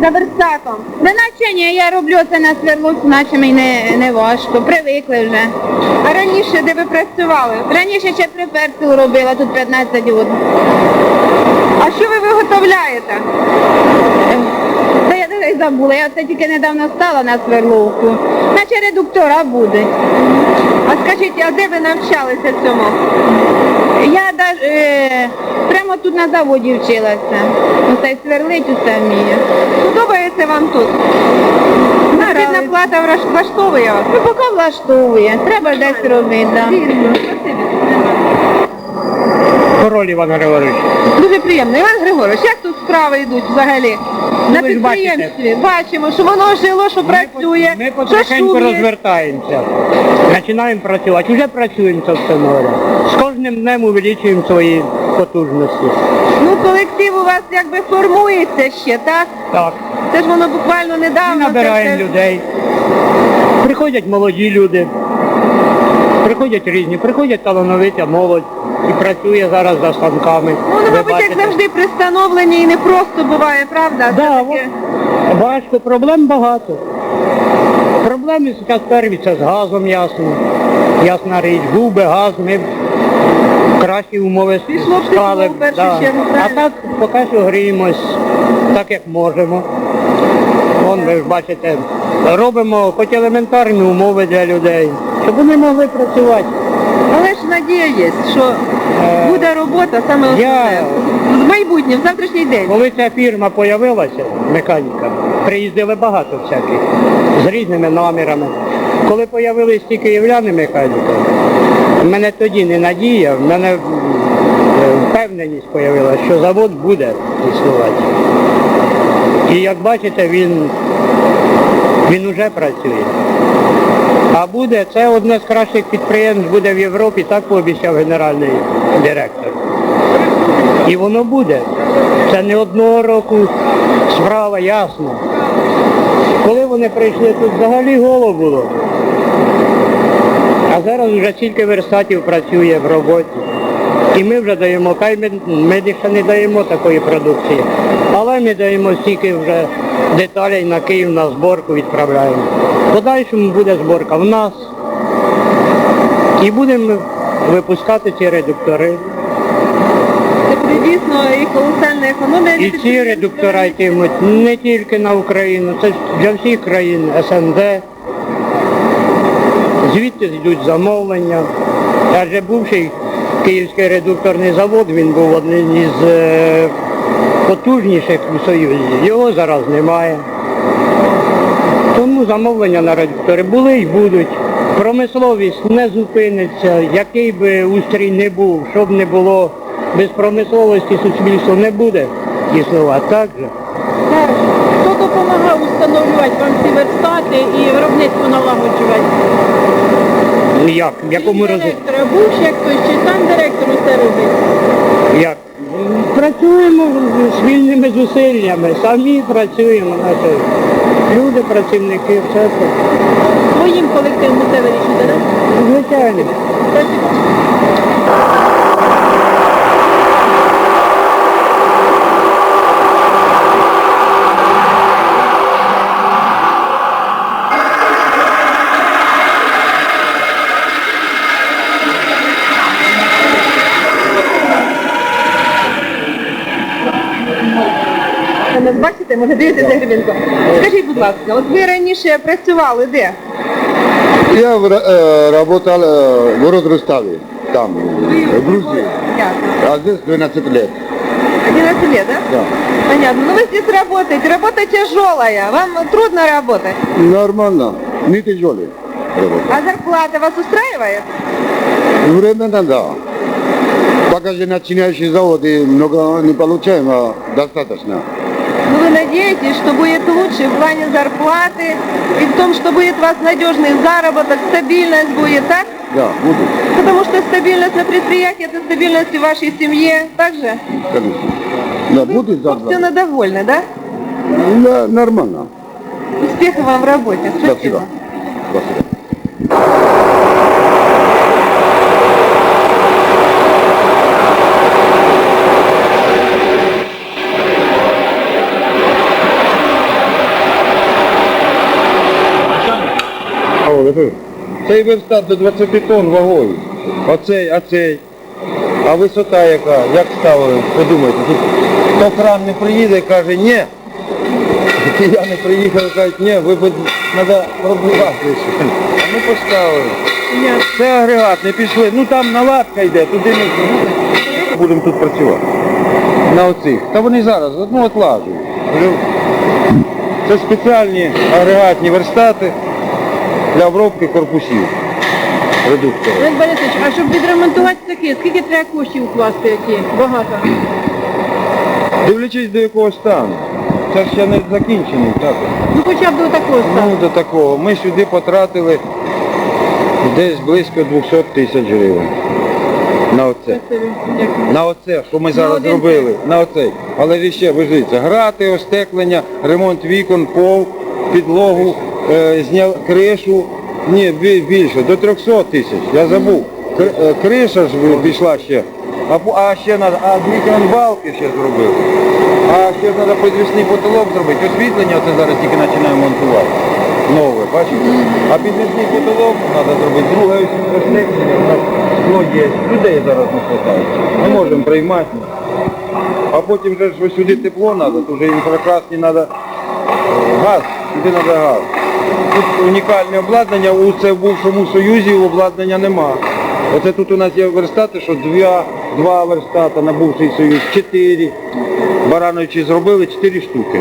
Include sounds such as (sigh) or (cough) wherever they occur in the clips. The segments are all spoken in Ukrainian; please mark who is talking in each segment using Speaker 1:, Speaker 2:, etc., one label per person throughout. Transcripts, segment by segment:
Speaker 1: За верстаком. Та наче ні, я роблю це на сверлук, наче мені не важко. Привикли вже. А раніше де ви працювали? Раніше ще приперсил робила, тут 15 год. А що ви виготовляєте? Та я забула, я це тільки недавно стала на сверловку. Наче редуктора буде. А скажіть, а де ви навчалися цьому? Я даже, е, прямо тут на заводі вчилася. Оце й сверлить усе вмію. Подобається вам тут? Заробітна плата влаштовує вас? Ну, поки влаштовує. Треба десь робити, так.
Speaker 2: Король Іван Григорович.
Speaker 1: Дуже приємно. Іван Григорович, як тут справи йдуть взагалі? На
Speaker 2: ви ж
Speaker 1: підприємстві бачимо, що воно жило, що працює,
Speaker 2: Ми потихеньку розвертаємося. Починаємо працювати. Уже працюємо собственно говоря. З кожним днем увеличуємо свої потужності.
Speaker 1: Ну, колектив у вас якби формується ще, так?
Speaker 2: Так.
Speaker 1: Це ж воно буквально
Speaker 2: Ми
Speaker 1: недавно. це
Speaker 2: набираємо
Speaker 1: все-
Speaker 2: людей. Приходять молоді люди. Приходять різні, приходять талановита молодь і працює зараз за станками.
Speaker 1: Ну, воно,
Speaker 2: Ви
Speaker 1: мабуть, як
Speaker 2: бачите.
Speaker 1: завжди при становленні і не просто буває, правда?
Speaker 2: Да,
Speaker 1: Це
Speaker 2: от, важко, проблем багато. Проблеми зараз перві це з газом ясно. Ясна річ, був би газ, ми кращі умови
Speaker 1: Пішло б
Speaker 2: стали.
Speaker 1: тепло в першу
Speaker 2: да.
Speaker 1: чергу,
Speaker 2: А
Speaker 1: правильно?
Speaker 2: так поки що гріємось так, як можемо. Вон ви ж бачите, робимо хоч елементарні умови для людей, щоб вони могли працювати.
Speaker 1: Але надія є, що буде робота саме основне. В майбутнє, в завтрашній день.
Speaker 2: Коли ця фірма з'явилася, механіка, приїздили багато всяких, з різними намірами. Коли з'явились ті київляни механіки, в мене тоді не надія, в мене е, впевненість з'явилася, що завод буде існувати. І як бачите, він, він вже працює. А буде, це одне з кращих підприємств буде в Європі, так пообіцяв генеральний директор. І воно буде. Це не одного року справа, ясно. Коли вони прийшли, тут взагалі голо було. А зараз вже стільки верстатів працює в роботі. І ми вже даємо, хай ми, ми ще не даємо такої продукції, але ми даємо стільки вже деталей на Київ на зборку відправляємо. В Подальшому буде зборка в нас. І будемо випускати ці редуктори.
Speaker 1: Це дійсно і колосальна економія.
Speaker 2: І ці редуктора йтимуть не тільки на Україну, це для всіх країн СНД. Звідти йдуть замовлення. Адже бувший Київський редукторний завод, він був одним із е, потужніших у Союзі. Його зараз немає. Тому замовлення на редуктори були і будуть. Промисловість не зупиниться, який би устрій не був, щоб не було, без промисловості суспільство не буде існувати. Так же?
Speaker 1: Хто допомагав встановлювати вам ці верстати і виробництво налагоджувати?
Speaker 2: Як? В якому розумі?
Speaker 1: Директора був ще хтось, чи сам директор усе робить?
Speaker 2: Як? Працюємо з вільними зусиллями, самі працюємо, наші люди, працівники, все це.
Speaker 1: Своїм колективом це вирішити, так?
Speaker 2: Звичайно.
Speaker 1: Спасибо. Ви Бачите, може дивитися Гребінко. Скажіть, будь ласка, от ви раніше працювали де?
Speaker 3: Я э, работал э, в город Руставе, там, в Грузии.
Speaker 1: Ясно.
Speaker 3: А здесь 12 лет.
Speaker 1: 11 лет, да?
Speaker 3: Да.
Speaker 1: Понятно. Ну вы здесь работаете. Работа тяжелая. Вам трудно работать.
Speaker 3: Нормально, не тяжелый работа.
Speaker 1: А зарплата вас устраивает?
Speaker 3: Временно да. Пока же начинающий завод и много не получаем, а достаточно.
Speaker 1: Вы надеетесь, что будет лучше в плане зарплаты и в том, что будет у вас надежный заработок, стабильность будет, так?
Speaker 3: Да, буду,
Speaker 1: Потому что стабильность на предприятии – это стабильность и в вашей семье. Так же?
Speaker 3: конечно. Да, будет завтра.
Speaker 1: Собственно, довольны, да?
Speaker 3: Да, нормально.
Speaker 1: Успехов вам в работе.
Speaker 3: Спасибо. Спасибо.
Speaker 4: Ставили?
Speaker 5: Цей верстат до 20 тонн вагою. Оцей, а цей. А висота яка? Як ставили? Подумайте. Хто кран не приїде, каже, ні. Я не приїхав, кажуть, ні, ви треба проблювати. А ми поставили. Ні, Це агрегат, не пішли. Ну там наладка йде, туди ми будемо тут працювати. На оцих. Та вони зараз, ну от лажуть. Це спеціальні агрегатні верстати для обробки корпусів. Редуктори.
Speaker 1: Олег Борисович, а щоб відремонтувати таке, скільки треба коштів укласти які? Багато.
Speaker 5: Дивлячись до якого стану. Це ж ще не закінчений, так?
Speaker 1: Ну хоча б до такого стану.
Speaker 5: Ну до такого. Ми сюди потратили десь близько 200 тисяч гривень. На оце. На оце, що ми зараз
Speaker 1: один
Speaker 5: зробили, на оцей. Але ви ще вижиться. Грати, остеклення, ремонт вікон, пол, підлогу, зняв кришу. Ні, більше, до 300 тисяч. Я забув. Е, Криша ж пішла ще. А, ще треба, а дві балки ще зробили. А ще треба підвісний потолок зробити. Освітлення це зараз тільки починаємо монтувати. Нове, бачите? А підвісний потолок треба зробити. Друге освітлення, у нас скло є. Людей зараз не вистачає. Ми можемо приймати. А потім вже сюди тепло треба, то вже інфракрасні треба газ, сюди треба газ. Тут унікальне обладнання, у це в бувшому Союзі обладнання нема. Оце тут у нас є верстати, що два, два верстата на бувший Союз, чотири. Барановичі зробили чотири штуки.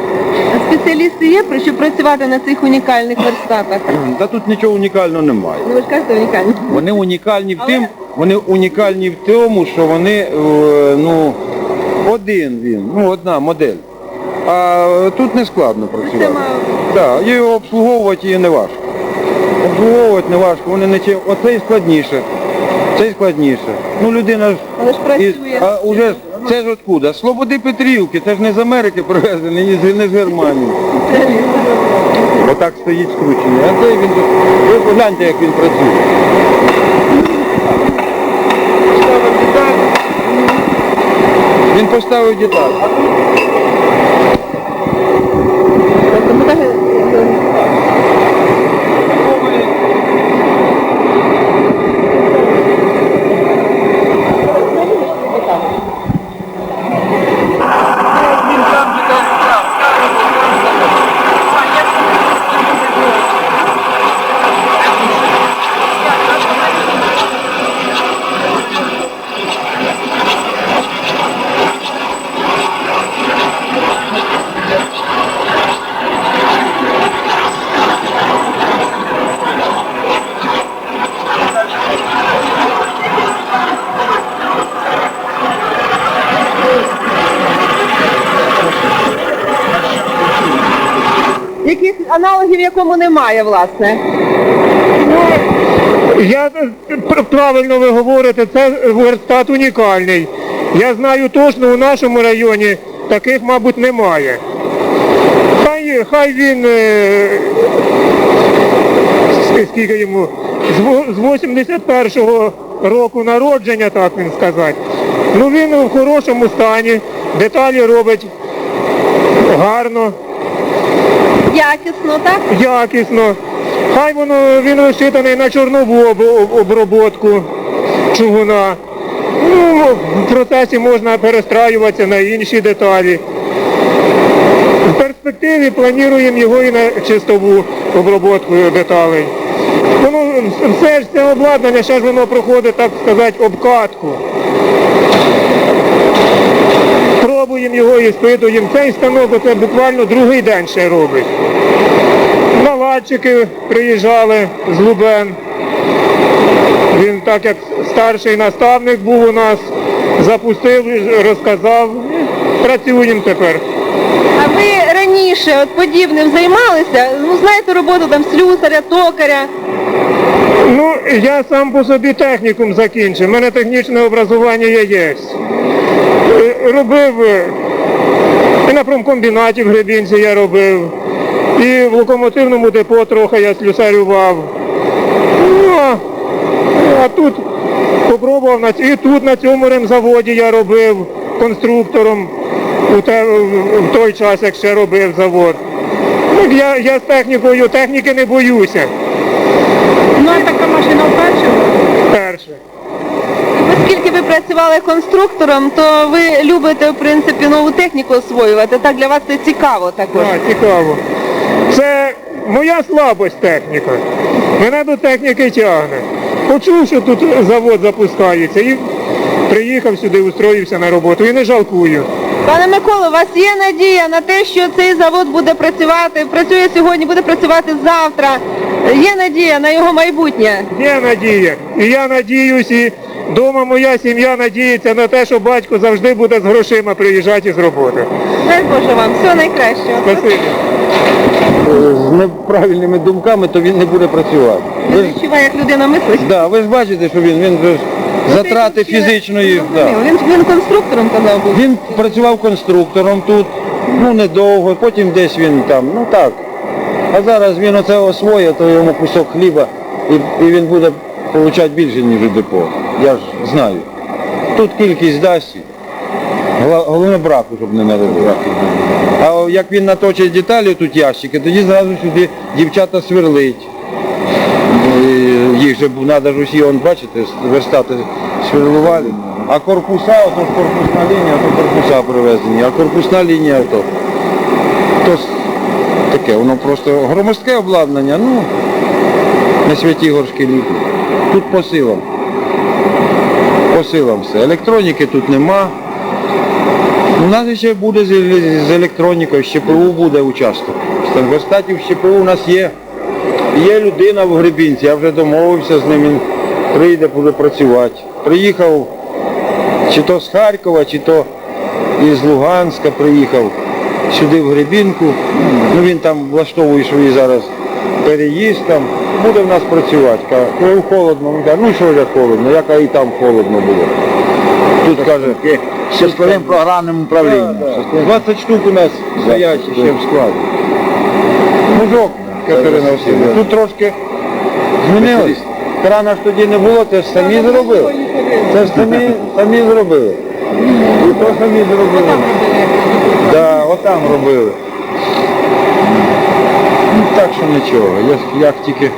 Speaker 1: А спеціалісти є, про що працювати на цих унікальних верстатах? (clears throat)
Speaker 5: Та тут нічого унікального немає.
Speaker 1: Ну ви ж кажете унікальні.
Speaker 5: Вони унікальні в тим, вони унікальні в тому, що вони, е, ну, один він, ну, одна модель. А тут не складно працювати. Да, його обслуговувати її не важко. Обслуговувати не важко, вони не чи- оцей складніше, цей складніше. Ну людина ж
Speaker 1: Але ж працює.
Speaker 5: а уже ж це ж откуда? З Слободи Петрівки, це ж не з Америки привезений, ні з- не з Германії. Отак стоїть скручений. А цей він тут. Ви погляньте, як він працює. Поставив деталь. Він поставив деталь.
Speaker 1: Тобто ми так, е, яких аналогів якому немає, власне.
Speaker 6: Я е, правильно ви говорите, це верстат унікальний. Я знаю точно, у нашому районі таких, мабуть, немає. Хай, хай він, е, скільки йому, з 81-го року народження, так він сказати. Ну він в хорошому стані, деталі робить гарно
Speaker 1: Якісно, так?
Speaker 6: якісно. Хай воно він розчитаний на чорнову об- об- обробітку чугуна. Ну, в процесі можна перестраюватися на інші деталі. В перспективі плануємо його і на чистову обробітку деталей. Воно все ж це обладнання, ще ж воно проходить, так сказати, обкатку. Пробуємо його і спитуємо. Цей станок це буквально другий день ще робить. Наладчики приїжджали з Лубен. Він так як старший наставник був у нас, запустив, розказав. Працюємо тепер.
Speaker 1: А ви раніше от подібним займалися? Ну, знаєте роботу там слюсаря, токаря.
Speaker 6: Ну, я сам по собі технікум закінчив, у мене технічне образування є. є. Е, Робив е, і на промкомбінаті в Гребінці я робив, і в локомотивному депо трохи я слюсарював. Ну, а, тут попробував на і тут на цьому ремзаводі я робив конструктором у те, в той час, як ще робив завод. Ну, я, я з технікою, техніки не боюся.
Speaker 7: Ну а така машина вперше?
Speaker 2: Перше.
Speaker 1: Оскільки ви працювали конструктором, то ви любите, в принципі, нову техніку освоювати. Так для вас це цікаво також.
Speaker 8: Так, цікаво. Це моя слабость техніка. Мене до техніки тягне. Почув, що тут завод запускається і приїхав сюди, устроївся на роботу і не жалкую.
Speaker 1: Пане Миколо, у вас є надія на те, що цей завод буде працювати, працює сьогодні, буде працювати завтра. Є надія на його майбутнє.
Speaker 8: Є надія. І я надіюсь, і дома моя сім'я надіється на те, що батько завжди буде з грошима приїжджати з роботи.
Speaker 1: Дай Боже вам, всього найкращого.
Speaker 8: Спасибі.
Speaker 5: З неправильними думками, то він не буде працювати. Ви ж,
Speaker 1: відчуваю, як людина мислить.
Speaker 5: да, ви ж бачите, що він, він же ж затрати фізичної. Да.
Speaker 1: Він, він конструктором казав був.
Speaker 5: Він працював конструктором тут, ну недовго, потім десь він там, ну так. А зараз він оце освоїть, то йому кусок хліба і, і він буде отримати більше, ніж депо. Я ж знаю. Тут кількість дасть. Головне браку, щоб не наробив. А як він наточить деталі тут ящики, тоді зразу сюди дівчата сверлить. Їх же треба ж усі, он, бачите, верстати сверлували. А корпуса, ото корпусна лінія, то корпуса привезені, а корпусна лінія то, то таке, воно просто громоздке обладнання, ну, на святі горшки ліки. Тут по силам. По силам все. Електроніки тут нема. У нас ще буде з, електронікою, з ЩПУ буде участок. В верстаті в ЩПУ у нас є. Є людина в Гребінці, я вже домовився з ним, він прийде, буде працювати. Приїхав чи то з Харкова, чи то із Луганська приїхав сюди в Гребінку. Ну він там влаштовує свої зараз переїзд там, буде в нас працювати. Каже, «Ну, холодно. Він каже, ну що ж холодно, як і там холодно було. Тут каже,
Speaker 3: Щасливим програмним управлінням.
Speaker 5: Да, да. 20 штук у нас стоять ще в складі. Мужок, Катерина Васильівна, тут трошки змінилось. Крана ж тоді не було, це ж самі зробили. Це ж самі, самі зробили. І то самі зробили. Да, отам робили. Ну так що нічого, як, як тільки.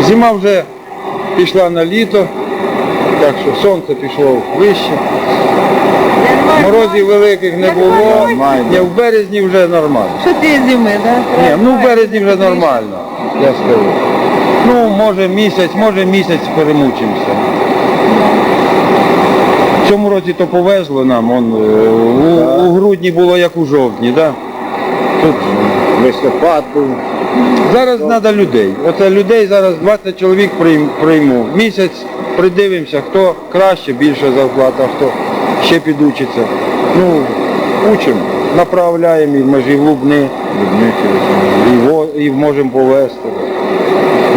Speaker 5: Зима вже пішла на літо, так що сонце пішло вище. Морозів великих не було, ні, в березні вже нормально.
Speaker 1: Що ти зими, так?
Speaker 5: Ні, ну в березні вже нормально, я скажу. Ну, може місяць, може місяць перемучимося. Цьому році то повезло нам, он, е, у, у грудні було як у жовтні, да? Тут
Speaker 3: Листопад був.
Speaker 5: зараз треба людей. Оце людей зараз 20 чоловік прийм- прийму. Місяць придивимося, хто краще, більша зарплата, хто ще підучиться. Ну, учимо, направляємо і в межі в Лубни, і, і можемо повезти.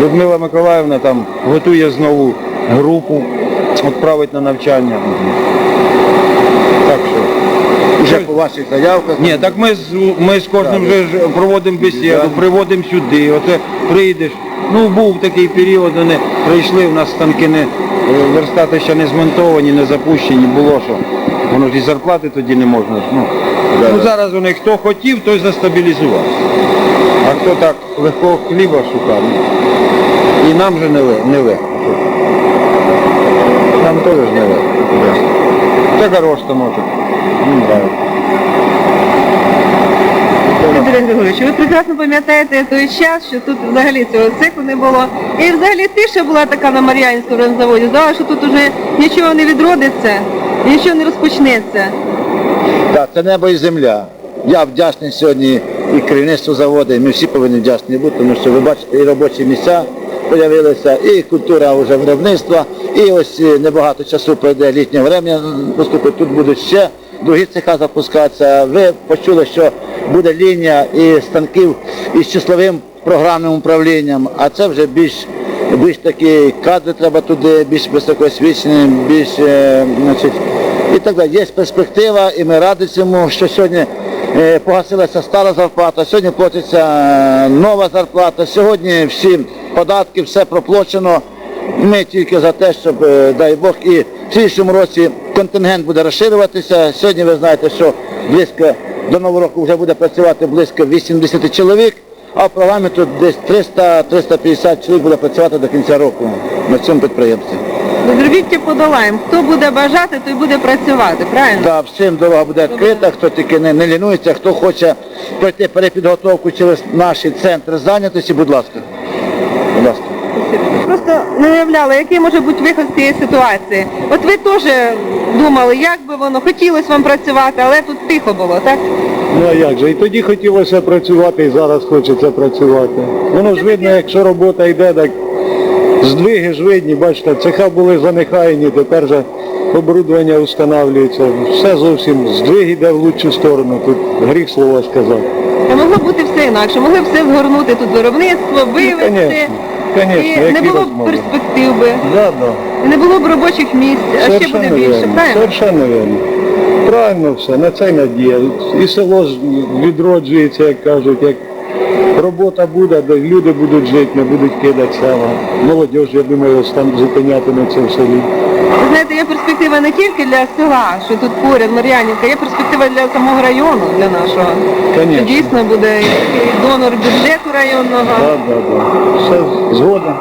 Speaker 5: Людмила Миколаївна там готує знову групу, відправить на навчання. Так що.
Speaker 3: Вже по ваших заявках.
Speaker 5: Ні, так ми з ми з кожним вже ж проводимо бесіду, приводимо сюди. Оце прийдеш. Ну був такий період, вони прийшли, у нас станки не е, верстати ще не змонтовані, не запущені, було що. Воно ж і зарплати тоді не можна. Ну, ну зараз вони хто хотів, той застабілізувався. А хто так легкого хліба шукав, ну, і нам же не, не легко. Теж ж не легко. Це хорош станочок. Мені нравиться.
Speaker 1: Андрій Григорович, ви прекрасно пам'ятаєте той час, що тут взагалі цього циклу не було. І взагалі тиша була така на Мар'янському ранзаводі. Здавалося, що тут уже нічого не відродиться, нічого не розпочнеться.
Speaker 9: Так, це небо і земля. Я вдячний сьогодні і керівництву заводу, і ми всі повинні вдячні бути, тому що ви бачите, і робочі місця з'явилися, і культура вже виробництва, і ось е, небагато часу пройде літнє время, поступить, тут будуть ще другі цеха запускатися. Ви почули, що буде лінія і станків із числовим програмним управлінням, а це вже більш більш такі кадри треба туди, більш високоосвічені, більш е, значить, і так далі. Є перспектива, і ми раді цьому, що сьогодні е, погасилася стара зарплата, сьогодні платиться нова зарплата, сьогодні всі податки, все проплачено. Ми тільки за те, щоб, е, дай Бог, і в слідчому році контингент буде розширюватися. Сьогодні ви знаєте, що близько до нового року вже буде працювати близько 80 чоловік. А в програмі тут десь 300-350 чоловік буде працювати до кінця року на цьому підприємстві.
Speaker 1: Зробіть подолаємо. Хто буде бажати, той буде працювати, правильно?
Speaker 9: Да, всім дорога буде відкрита, хто тільки не, не лінується, хто хоче пройти перепідготовку через наші центри зайнятості, будь ласка.
Speaker 1: Просто не уявляли, який може бути виход з цієї ситуації. От ви теж думали, як би воно, хотілося вам працювати, але тут тихо було, так?
Speaker 8: Ну а як же? І тоді хотілося працювати, і зараз хочеться працювати. Воно ж видно, якщо робота йде, так здвиги ж видні, бачите, цеха були занехаяні, тепер же оборудовання встановлюється. Все зовсім здвиг йде в лучшу сторону, тут гріх слова сказати.
Speaker 1: А могло бути все інакше, могли б все згорнути тут виробництво, вивезти.
Speaker 8: конечно, конечно,
Speaker 1: і не
Speaker 8: які
Speaker 1: було б
Speaker 8: розмови.
Speaker 1: перспектив би,
Speaker 8: Да, да.
Speaker 1: і не було б робочих місць, а ще буде
Speaker 8: Совершенно
Speaker 1: більше,
Speaker 8: вірно,
Speaker 1: правильно?
Speaker 8: Совершенно вірно. Правильно все, на це надія. І село ж відроджується, як кажуть, як робота буде, де люди будуть жити, не будуть кидати села. Молодіж, я думаю, там зупинятиметься в селі.
Speaker 1: Ви знаєте, є перспектива не тільки для села, що тут поряд Мар'янівка, є перспектива для самого району, для нашого.
Speaker 8: Конечно.
Speaker 1: Що Дійсно буде і донор бюджету районного.
Speaker 8: Так, так, так. Все згодом.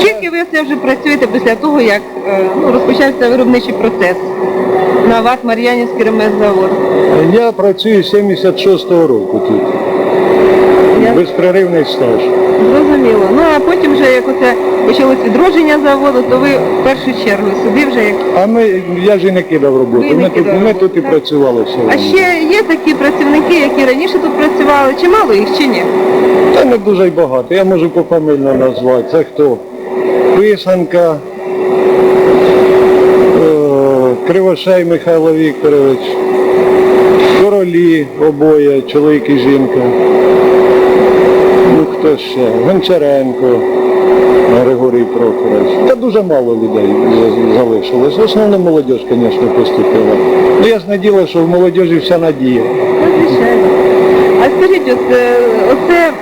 Speaker 1: Скільки ви це вже працюєте після того, як е, ну, розпочався виробничий процес на ВАТ Мар'янівський ремеззавод?
Speaker 8: Я працюю з 76-го року тут. Безперервний стаж.
Speaker 1: Зрозуміло. Ну а потім вже як оце почалось відродження заводу, то ви в першу чергу сюди вже як.
Speaker 8: А ми, я ж і не кидав роботу.
Speaker 1: Ви не
Speaker 8: Ми тут,
Speaker 1: кидали
Speaker 8: ми
Speaker 1: роботу,
Speaker 8: тут і
Speaker 1: так?
Speaker 8: працювали все.
Speaker 1: А ще є такі працівники, які раніше тут працювали, чи мало їх, чи ні?
Speaker 8: Та не дуже й багато. Я можу пофамільно назвати. Це хто? Писанка, е, Кривошей Михайло Вікторович, королі обоє, чоловік і жінка. Хто ще? Гончаренко. Григорій Прохорович. Та дуже мало людей залишилось. В основному молодь, звісно, поступила. Ну я ж що в молодіжі вся надія.
Speaker 1: Ну. А скажіть, е, оце,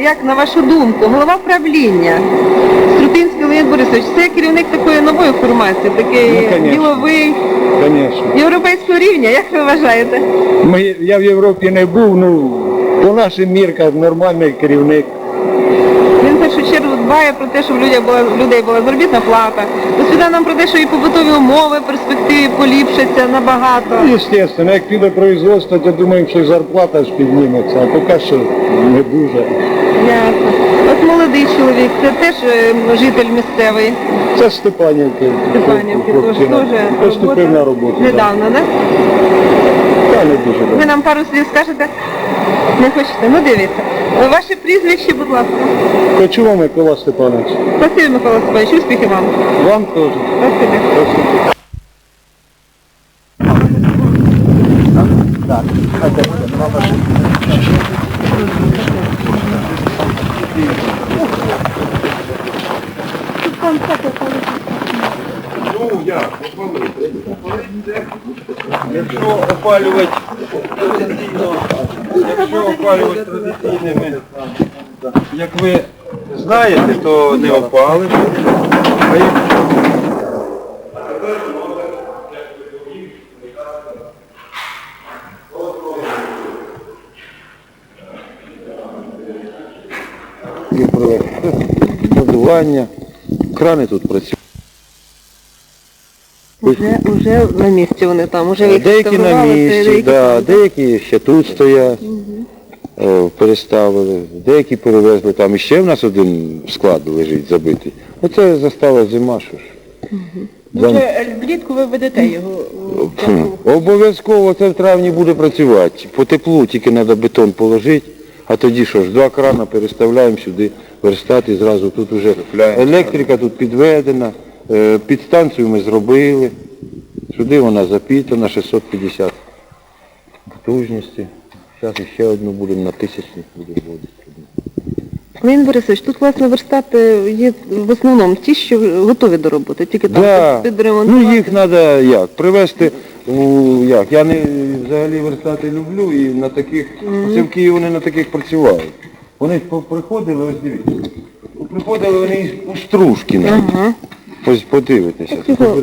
Speaker 1: як на вашу думку, голова правління Струтинський Леонід Борисович, це керівник такої нової формації, такий
Speaker 8: Ну,
Speaker 1: діловий, європейського рівня, як ви вважаєте?
Speaker 8: Ми, я в Європі не був, ну, по нашим міркам нормальний керівник.
Speaker 1: Він в першу чергу дбає про те, щоб людей була, людей була заробітна плата. Розповідає нам про те, що і побутові умови перспективи поліпшаться набагато.
Speaker 8: Звісно, як піде производство, то думаємо, що і зарплата ж підніметься, а поки що не дуже.
Speaker 1: Ясно. Молодий чоловік, це теж е, житель місцевий.
Speaker 8: Це Степанівки.
Speaker 1: Степанівки, тож теж
Speaker 8: Поступив на роботу.
Speaker 1: Недавно, так?
Speaker 8: Та не дуже
Speaker 1: Ви нам пару слів скажете? Не хочете? Ну дивіться. Ваше прізвище, будь ласка.
Speaker 8: Кочува Микола Степанович.
Speaker 1: Спасибі, Микола Степанович, успіхів вам.
Speaker 8: Вам теж.
Speaker 1: Спасибі.
Speaker 5: Якщо опалювати традиційно, якщо опалювати традиційними, як ви знаєте, то не опалиш. А якщо Продування, крани тут працюють.
Speaker 1: Уже, уже на місці вони там, уже їх
Speaker 5: Деякі на місці,
Speaker 1: деякі
Speaker 5: да,
Speaker 1: там,
Speaker 5: деякі ще тут стоять, е, переставили, деякі перевезли там. І ще в нас один склад лежить забитий. Оце застала зима, що ж. За-
Speaker 1: Вже влітку ви ведете його.
Speaker 5: Фу. Обов'язково це в травні буде працювати. По теплу тільки треба бетон положити, а тоді що ж, два крана переставляємо сюди, верстати зразу. Тут вже електрика тут підведена, е, підстанцію ми зробили. Сюди вона запітана, 650 потужності. Зараз ще одну будемо на тисячник будемо вводити.
Speaker 1: Леонід Борисович, тут власне верстати є в основному ті, що готові до роботи, тільки там
Speaker 5: Да.
Speaker 1: підремонтувати.
Speaker 5: Ну їх треба як? Привезти у як? Я не взагалі верстати люблю і на таких, це в Києві вони на таких працювали. Вони приходили, ось дивіться. Приходили вони із Пуструшкіна.
Speaker 1: Ага.
Speaker 5: Ось подивитися.
Speaker 1: його-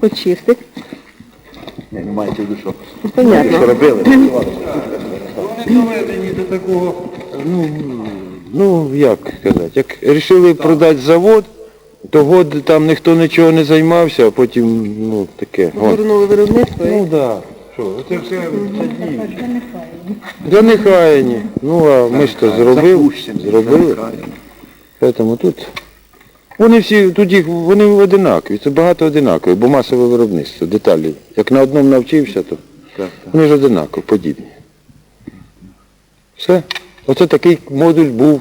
Speaker 1: Почистить.
Speaker 9: Ні, не маєте в що
Speaker 1: Понятно.
Speaker 9: що робили.
Speaker 5: Вони доведені до такого, ну, ну як сказати, як вирішили продати завод, то год там ніхто нічого не займався, а потім, ну, таке. от.
Speaker 1: Горнули виробництво.
Speaker 5: Ну
Speaker 1: і-
Speaker 5: так. Да. Що, це все це дії. Да нехай ні. Ну а ми ж то зробили, зробили. Тому тут вони всі, тут їх, вони одинакові, це багато одинакові, бо масове виробництво, деталі. Як на одному навчився, то вони ж одинакові, подібні. Все. Оце такий модуль був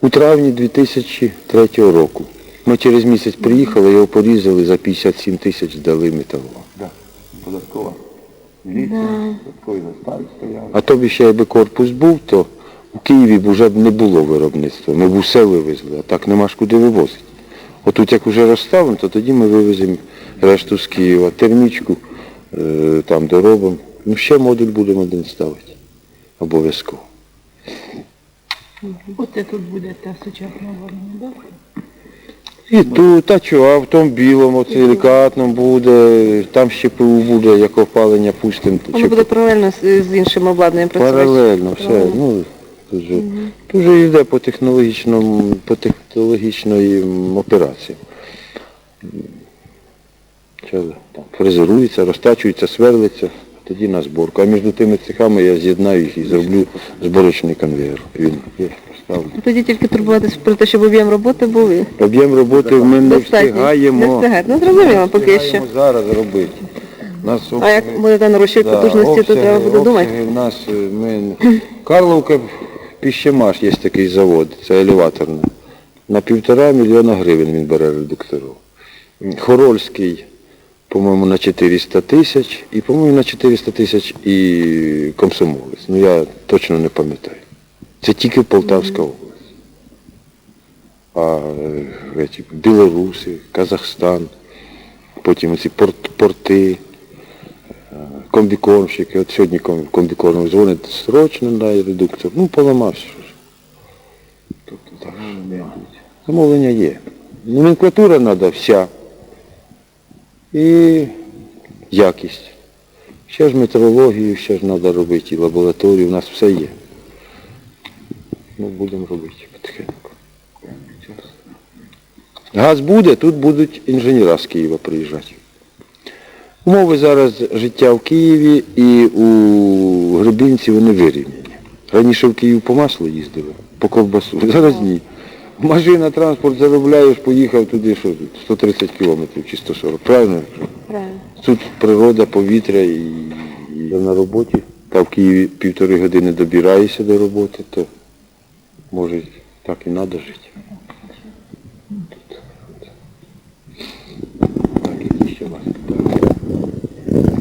Speaker 5: у травні 2003 року. Ми через місяць приїхали, його порізали, за 57 тисяч здали металолом.
Speaker 9: Податкова. Міліція, стояв.
Speaker 5: А тобі ще якби корпус був, то у Києві б вже б не було виробництва. Ми б усе вивезли, а так нема ж куди вивозити. Отут як вже розставимо, то тоді ми вивеземо решту з Києва, термічку е, там доробимо. Ну ще модуль будемо один ставити. Обов'язково.
Speaker 7: Оце тут буде та сучасна обладнання, так?
Speaker 5: І тут, а що, а в тому білому, оце делікатному буде, там ще ПУ буде, як опалення пустимо.
Speaker 1: Воно буде паралельно з, з іншим обладнанням працювати.
Speaker 5: Паралельно, все. Ну, тут же, тут же йде по технологічному, по технологічної м, операції. Що там, фрезерується, розтачується, сверлиться, тоді на зборку. А між тими цехами я з'єднаю їх і зроблю зборочний конвейер. Він є, поставлю.
Speaker 1: Тоді тільки турбуватися про те, щоб об'єм роботи був
Speaker 5: Об'єм роботи ми не
Speaker 1: достатньо.
Speaker 5: встигаємо.
Speaker 1: Не встигаєте. Ну зрозуміло, поки що.
Speaker 5: зараз робити. Нас
Speaker 1: А як будете нарощувати потужності, то треба буде думати.
Speaker 5: У нас е, ми Карловка Піщемаш є такий завод, це елеваторний. На півтора мільйона гривень він бере редукторів. Хорольський, по-моєму, на 400 тисяч, і, по-моєму, на 400 тисяч і комсомолець. Ну я точно не пам'ятаю. Це тільки Полтавська область. А е, ці білоруси, Казахстан, потім ці порти, комбікормщики. От сьогодні комбікорм дзвонить срочно дай редуктор. Ну, поламався. Тобто так. Замовлення є. Номенклатура треба вся. І якість. Ще ж метрологію, ще ж треба робити, і лабораторію, у нас все є. Ну, будемо робити потихеньку. Газ буде, тут будуть інженера з Києва приїжджати. Умови зараз життя в Києві і у Гребінці вони вирівняні. Раніше в Київ по маслу їздили, по ковбасу. (laughs) Зараз ні. Машина, транспорт заробляєш, поїхав туди, що тут, 130 кілометрів чи 140. Правильно?
Speaker 1: Правильно.
Speaker 5: Тут природа, повітря і, і я на роботі. Та в Києві півтори години добираєшся до роботи, то може так і треба жити. Так, які ще у вас питання?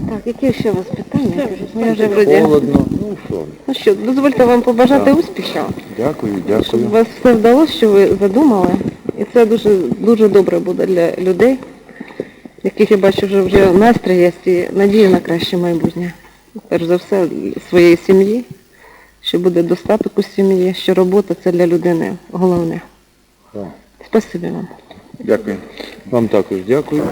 Speaker 1: Так, які ще у вас питання? Я вже вроді.
Speaker 5: Холодно. Ну що?
Speaker 1: Ну що, дозвольте вам побажати успіхів.
Speaker 5: Дякую,
Speaker 1: Щоб
Speaker 5: дякую.
Speaker 1: у вас все вдалося, що ви задумали. І це дуже дуже добре буде для людей, яких я бачу вже вже настрій є і надія на краще майбутнє. Перш за все, своєї сім'ї, що буде достаток у сім'ї, що робота це для людини головне.
Speaker 5: Так.
Speaker 1: Спасибі вам.
Speaker 5: Дякую. Вам також дякую.